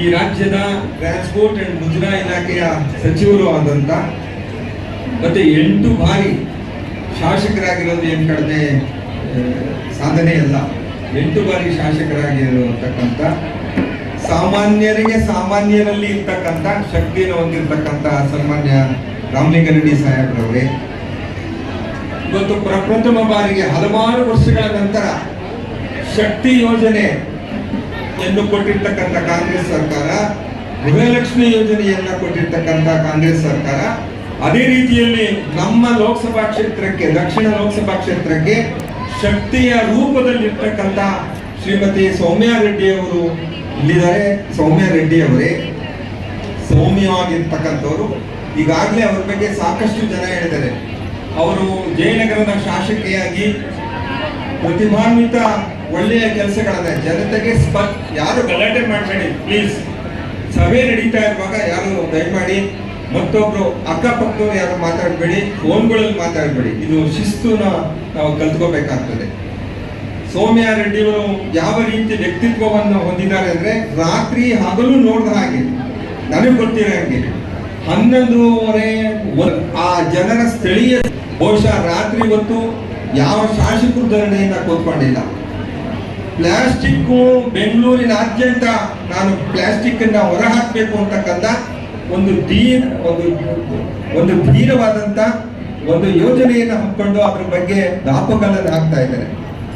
ಈ ರಾಜ್ಯದ transport and ಮುಜರಾ ಇಲಾಖೆಯ ಸಚಿವರು ಆದಂತ ಮತ್ತೆ ಎಂಟು ಬಾರಿ ಶಾಸಕರಾಗಿರೋದು ಏನು ಕಡಿಮೆ ಸಾಧನೆ ಅಲ್ಲ. ಎಂಟು ಬಾರಿ ಶಾಸಕರಾಗಿರತಕ್ಕಂಥ ಸಾಮಾನ್ಯರಿಗೆ ಸಾಮಾನ್ಯರಲ್ಲಿ ಇರ್ತಕ್ಕಂಥ ಶಕ್ತಿಯನ್ನು ಹೊಂದಿರತಕ್ಕಂಥ ಸನ್ಮಾನ್ಯ ರಾಮಲಿಂಗರೆಡ್ಡಿ ಸಾಹೇಬ್ರವರೇ. ಇವತ್ತು ಪ್ರಪ್ರಥಮ ಬಾರಿಗೆ ಹಲವಾರು ವರ್ಷಗಳ ನಂತರ ಶಕ್ತಿ ಯೋಜನೆ ಎಂದು ಕೊಟ್ಟಿರ್ತಕ್ಕಂಥ ಕಾಂಗ್ರೆಸ್ ಸರ್ಕಾರ, ಗೃಹಲಕ್ಷ್ಮಿ ಯೋಜನೆಯನ್ನ ಕೊಟ್ಟಿರ್ತಕ್ಕಂಥ ಕಾಂಗ್ರೆಸ್ ಸರ್ಕಾರ, ಅದೇ ರೀತಿಯಲ್ಲಿ ನಮ್ಮ ಲೋಕಸಭಾ ಕ್ಷೇತ್ರಕ್ಕೆ, ದಕ್ಷಿಣ ಲೋಕಸಭಾ ಕ್ಷೇತ್ರಕ್ಕೆ ಶಕ್ತಿಯ ರೂಪದಲ್ಲಿರ್ತಕ್ಕಂಥ ಶ್ರೀಮತಿ ಸೌಮ್ಯಾ ರೆಡ್ಡಿ ಅವರು ಇಲ್ಲಿದ್ದಾರೆ. ಸೌಮ್ಯಾ ರೆಡ್ಡಿ ಅವರೇ ಸೌಮ್ಯವಾಗಿರ್ತಕ್ಕಂಥವ್ರು. ಈಗಾಗಲೇ ಅವ್ರ ಬಗ್ಗೆ ಸಾಕಷ್ಟು ಜನ ಹೇಳಿದ್ದಾರೆ. ಅವರು ಜಯನಗರದ ಶಾಸಕಿಯಾಗಿ ಪ್ರತಿಭಾನ್ವಿತ ಒಳ್ಳೆಯ ಕೆಲಸಗಳನ್ನ ಜನತೆಗೆ ಸ್ಪ, ಯಾರು ಗಲಾಟೆ ಮಾಡಬೇಡಿ ಪ್ಲೀಸ್ ಸಭೆ ನಡೀತಾ ಇರುವಾಗ ಯಾರು ದಯಮಾಡಿ ಮತ್ತೊಬ್ರು ಅಕ್ಕಪಕ್ಕದವ್ರು ಯಾರು ಮಾತಾಡಬೇಡಿ, ಫೋನ್ಗಳಲ್ಲಿ ಮಾತಾಡಬೇಡಿ. ಇದು ಶಿಸ್ತುನ ನಾವು ಕಲ್ತ್ಕೋಬೇಕಾಗ್ತದೆ. ಸೌಮ್ಯ ರೆಡ್ಡಿ ಅವರು ಯಾವ ರೀತಿ ವ್ಯಕ್ತಿತ್ವವನ್ನು ಹೊಂದಿದ್ದಾರೆ ಅಂದ್ರೆ ರಾತ್ರಿ ಹಗಲು ನೋಡಿದ ಹಾಗೆ, ನನಗೆ ಗೊತ್ತಿರೋ ಹಾಗೆ. ಹನ್ನೊಂದೂವರೆ ಆ ಜನರ ಸ್ಥಳೀಯ ಬಹುಶಃ ರಾತ್ರಿ ಹೊತ್ತು ಯಾವ ಶಾಸಕರು ಧರಣಿಯಿಂದ ಕೂತ್ಕೊಂಡಿಲ್ಲ. ಪ್ಲಾಸ್ಟಿಕ್ ಬೆಂಗಳೂರಿನಾದ್ಯಂತ ನಾನು ಪ್ಲಾಸ್ಟಿಕ್ ಅನ್ನ ಹೊರಹಾಕಬೇಕು ಅಂತಕ್ಕಂಥ ಒಂದು ಧೀರ್ ಒಂದು ಒಂದು ಧೀರವಾದಂತ ಒಂದು ಯೋಜನೆಯನ್ನು ಹಮ್ಮಿಕೊಂಡು ಅದ್ರ ಬಗ್ಗೆ ದಾಪಗಳನ್ನು ಹಾಕ್ತಾ ಇದ್ದಾರೆ.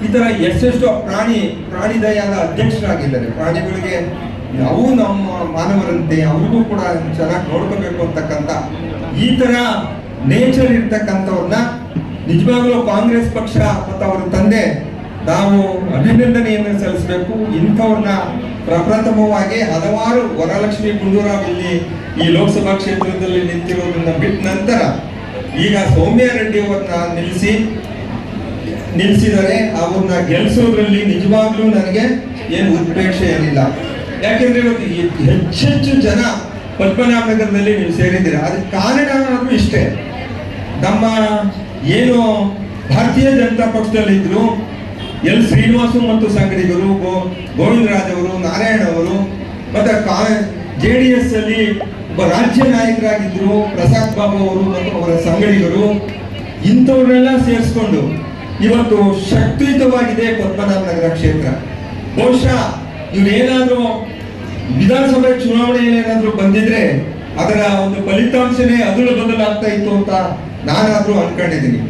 ಈ ತರ ಎಷ್ಟೆಷ್ಟು ಪ್ರಾಣಿ, ಪ್ರಾಣಿದಯಾದ ಅಧ್ಯಕ್ಷರಾಗಿದ್ದಾರೆ. ಪ್ರಾಣಿಗಳಿಗೆ ಅವು ನಮ್ಮ ಮಾನವರಂತೆ ಅವ್ರಿಗೂ ಕೂಡ ಚೆನ್ನಾಗಿ ನೋಡ್ಕೋಬೇಕು ಅಂತಕ್ಕಂಥ ಈ ತರ ನೇಚರ್ ಇರ್ತಕ್ಕಂಥವ್ರನ್ನ ನಿಜವಾಗ್ಲೂ ಕಾಂಗ್ರೆಸ್ ಪಕ್ಷ ಮತ್ತು ಅವರ ತಂದೆ ನಾವು ಅಭಿನಂದನೆಯನ್ನು ಸಲ್ಲಿಸಬೇಕು. ಇಂಥವ್ರನ್ನ ಪ್ರಪ್ರಥಮವಾಗಿ ಹಲವಾರು ವರಲಕ್ಷ್ಮಿ ಗುಂಡೂರಾವ್ ಇಲ್ಲಿ ಈ ಲೋಕಸಭಾ ಕ್ಷೇತ್ರದಲ್ಲಿ ನಿಂತಿರೋದನ್ನ ಬಿಟ್ಟ ನಂತರ ಈಗ ಸೌಮ್ಯ ರೆಡ್ಡಿ ಅವರನ್ನ ನಿಲ್ಲಿಸಿ, ನಿಲ್ಲಿಸಿದರೆ ಅವ್ರನ್ನ ಗೆಲ್ಲಿಸೋದ್ರಲ್ಲಿ ನಿಜವಾಗ್ಲೂ ನನಗೆ ಏನು ಉತ್ಪ್ರೇಕ್ಷೆ ಏನಿಲ್ಲ. ಯಾಕೆಂದ್ರೆ ಇವತ್ತು ಹೆಚ್ಚೆಚ್ಚು ಜನ ಪದ್ಮನಾಭನಗರದಲ್ಲಿ ನೀವು ಸೇರಿದ್ದೀರಾ. ಅದಕ್ಕೆ ಕಾರಣ ಇಷ್ಟೇ. ನಮ್ಮ ಏನು ಭಾರತೀಯ ಜನತಾ ಪಕ್ಷದಲ್ಲಿ ಇದ್ರು ಎಲ್ ಶ್ರೀನಿವಾಸು ಮತ್ತು ಸಂಗಡಿಗರು, ಗೋ, ಗೋವಿಂದರಾಜ್ ಅವರು, ನಾರಾಯಣ ಅವರು, ಮತ್ತೆ ಕಾ, ಜೆ ಡಿ ಎಸ್ ಅಲ್ಲಿ ಒಬ್ಬ ರಾಜ್ಯ ನಾಯಕರಾಗಿದ್ರು, ಪ್ರಸಾದ್ ಬಾಬು ಅವರು ಮತ್ತು ಅವರ ಸಂಗಡಿಗರು, ಇಂಥವ್ರನ್ನೆಲ್ಲ ಸೇರಿಸ್ಕೊಂಡು ಇವತ್ತು ಶಕ್ತಿಯುತವಾಗಿದೆ ಪದ್ಮನಾಭನಗರ ಕ್ಷೇತ್ರ. ಬಹುಶಃ ಏನಾದರೂ ವಿಧಾನಸಭೆ ಚುನಾವಣೆಯಲ್ಲಿ ಏನಾದರೂ ಬಂದಿದ್ರೆ ಅದರ ಒಂದು ಫಲಿತಾಂಶನೇ ಅದರ ಬದಲಾಗ್ತಾ ಇತ್ತು ಅಂತ ನಾನಾದ್ರೂ ಅನ್ಕೊಂಡಿದ್ದೀನಿ.